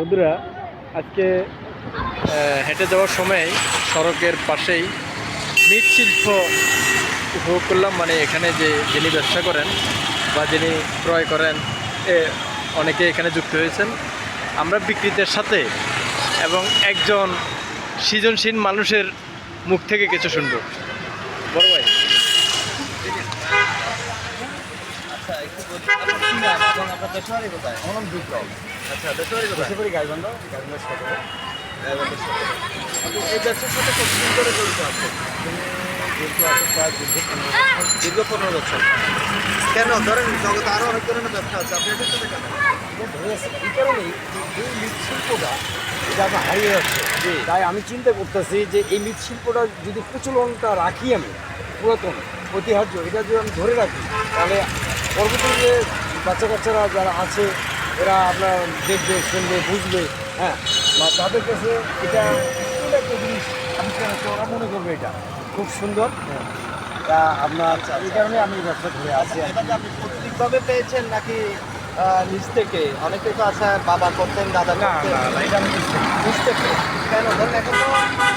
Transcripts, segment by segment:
বন্ধুরা, আজকে হেঁটে যাওয়ার সময় সড়কের পাশেই মৃৎশিল্প উপভোগ করলাম। মানে এখানে যে যিনি ব্যবসা করেন বা যিনি ক্রয় করেন, এ, অনেকে এখানে যুক্ত হয়েছেন। আমরা বিক্রেতার সাথে এবং একজন সৃজনশীল মানুষের মুখ থেকে কিছু শুনব। বড় ভাই। আচ্ছা একটু আপনার কোথায়? আচ্ছা দেশবাড়ি গাইবান্ধ গাইবান্ধ সদরে গাইবান্ধার এই ব্যবসার সাথে কতদিন ধরে জড়িত আছেন। যেহেতু আছে প্রায় দীর্ঘ পনেরো বছর। দীর্ঘ পনেরো বছর। কেন? ধরেন জগতে আরও অনেক ধরনের ব্যবসা আছে। আপনি এটার সাথে কেন? ধরে আছে এই কারণেই যে মৃৎশিল্পটা এটা আমরা হারিয়ে যাচ্ছে। তাই আমি চিন্তা করতেছি যে এই মৃৎশিল্পটা যদি প্রচলনটা রাখি আমি পুরাতন ঐতিহ্য এটা যদি আমি ধরে রাখি তাহলে পরবর্তী যে বাচ্চা কাচ্চারা যারা আছে এরা আপনার দেখবে শুনবে বুঝবে হ্যাঁ। বা তাদের কাছে এটা একটা জিনিস আবিষ্কার হচ্ছে ওরা মনে করবে এটা। খুব সুন্দর। তা আপনার এই কারণে আমি ব্যবসা ধরে আছি আপনি পৈতৃকভাবে পেয়েছেন নাকি নিজ থেকে? অনেকে তো আছে বাবা করতেন দাদা না এটা আমি নিজ থেকে। কেন? ধরেন এখন তো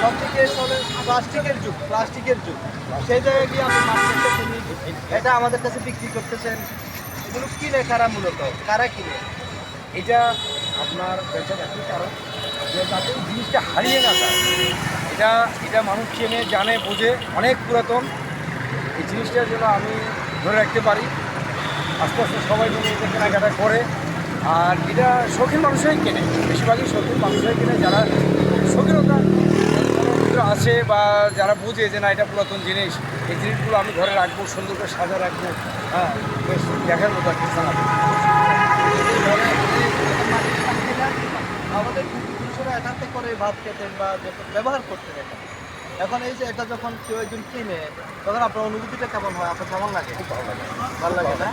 সব থেকে চলে প্লাস্টিকের যুগ প্লাস্টিকের যুগ। সেই জায়গায় গিয়ে আপনি মার্কেটে এটা আমাদের কাছে বিক্রি করতেছেন। এগুলো কিনে কারা মূলত? কারা কিনে? এটা আপনার ব্যবসা একই কারণ যে তাতে জিনিসটা হারিয়ে না যায়, এটা এটা মানুষ চেনে, জানে, বোঝে, অনেক পুরাতন। এই জিনিসটা যেন আমি ধরে রাখতে পারি, আস্তে আস্তে সবাই মিলে এটা কেনাকাটা করে। আর এটা শৌখিন মানুষরাই কেনে, বেশিরভাগই শৌখিন মানুষরাই কেনে, যারা শৌখিনতা ভিতরে আছে বা যারা বুঝে যে না এটা পুরাতন জিনিস এই জিনিসগুলো আমি ঘরে রাখব সুন্দর করে সাজা রাখব। হ্যাঁ বেশ দেখার মতো একটা স্থান আমাদের পুরুষরা একান্তে করে ভাত খেতেন বা ব্যবহার করতেন এটা। এখন এই যে এটা যখন কেউ একজন কিনে তখন আপনার অনুভূতিটা কেমন হয়? আপনার কেমন লাগে? ভালো লাগে। ভালো লাগে না?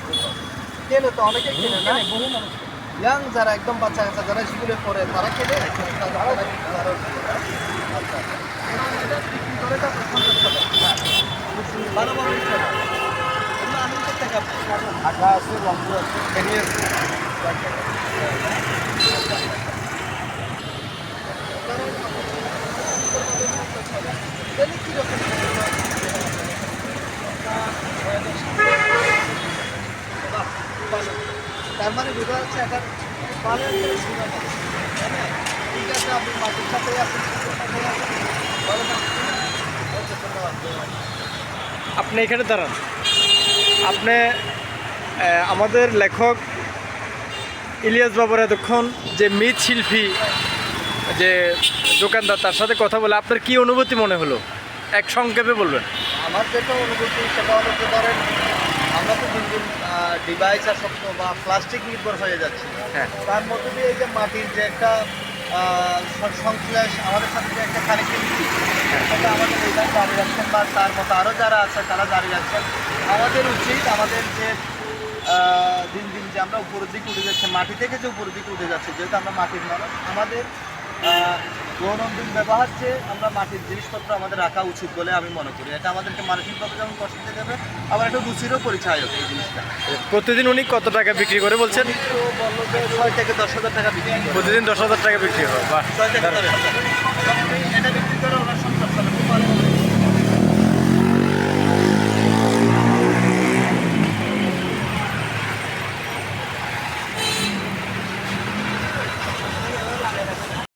কেনে তো অনেকে কিনে না? বহু মানুষ ইয়াং যারা একদম বাচ্চা কাচ্চা যারা স্কুলে পড়ে তারা কেনে? হয়। এগুলো আমি কোথেকে আপনি ঢাকা তার মানে বোঝা যাচ্ছে একটা পালের নেই। তাই না? ঠিক আছে আপনি মাটির সাথে এখানে দাঁড়ান। আপনি আমাদের লেখক ইলিয়াস বাবুর এতক্ষণ যে মৃৎশিল্পী যে দোকানদার তার সাথে কথা বলে আপনার কি অনুভূতি মনে হলো? এক সংক্ষেপে বলবেন। আমার যেটা অনুভূতি সেটা হলো যে ধরেন আমরা তো দিন দিন ডিভাইস আর সব বা প্লাস্টিক নির্ভর হয়ে যাচ্ছি। হ্যাঁ। তার মধ্যে দিয়ে এই যে মাটির যে একটা সংশ্লেষ, আমাদের সাথে যে একটা কানেক্টিভিটি সেটা আমাদের এখানে জারি রাখছেন বা তার মতো আরও যারা আছে, তারা জারি রাখছেন। আমাদের উচিত আমাদের যে দিন দিন যে আমরা উপর দিকে উঠে যাচ্ছে, মাটি থেকে যে উপর দিকে উঠে যাচ্ছে, যেহেতু আমরা মাটির মানুষ, আমাদের আহ, দৈনন্দিন ব্যবহার যে আমরা মাটির জিনিসপত্র আমাদের রাখা উচিত বলে আমি মনে করি। এটা আমাদেরকে মানসিকভাবে যেমন কষ্ট দেবে আবার একটা রুচিরও পরিচয় হবে এই জিনিসটা। প্রতিদিন উনি কত টাকা বিক্রি করে বলছেন? ছয় থেকে দশ হাজার টাকা বিক্রি করে। প্রতিদিন দশ হাজার টাকা বিক্রি হয় বা ছয় থেকে এটা বিক্রি করে ওনার সংসার খুব ভালো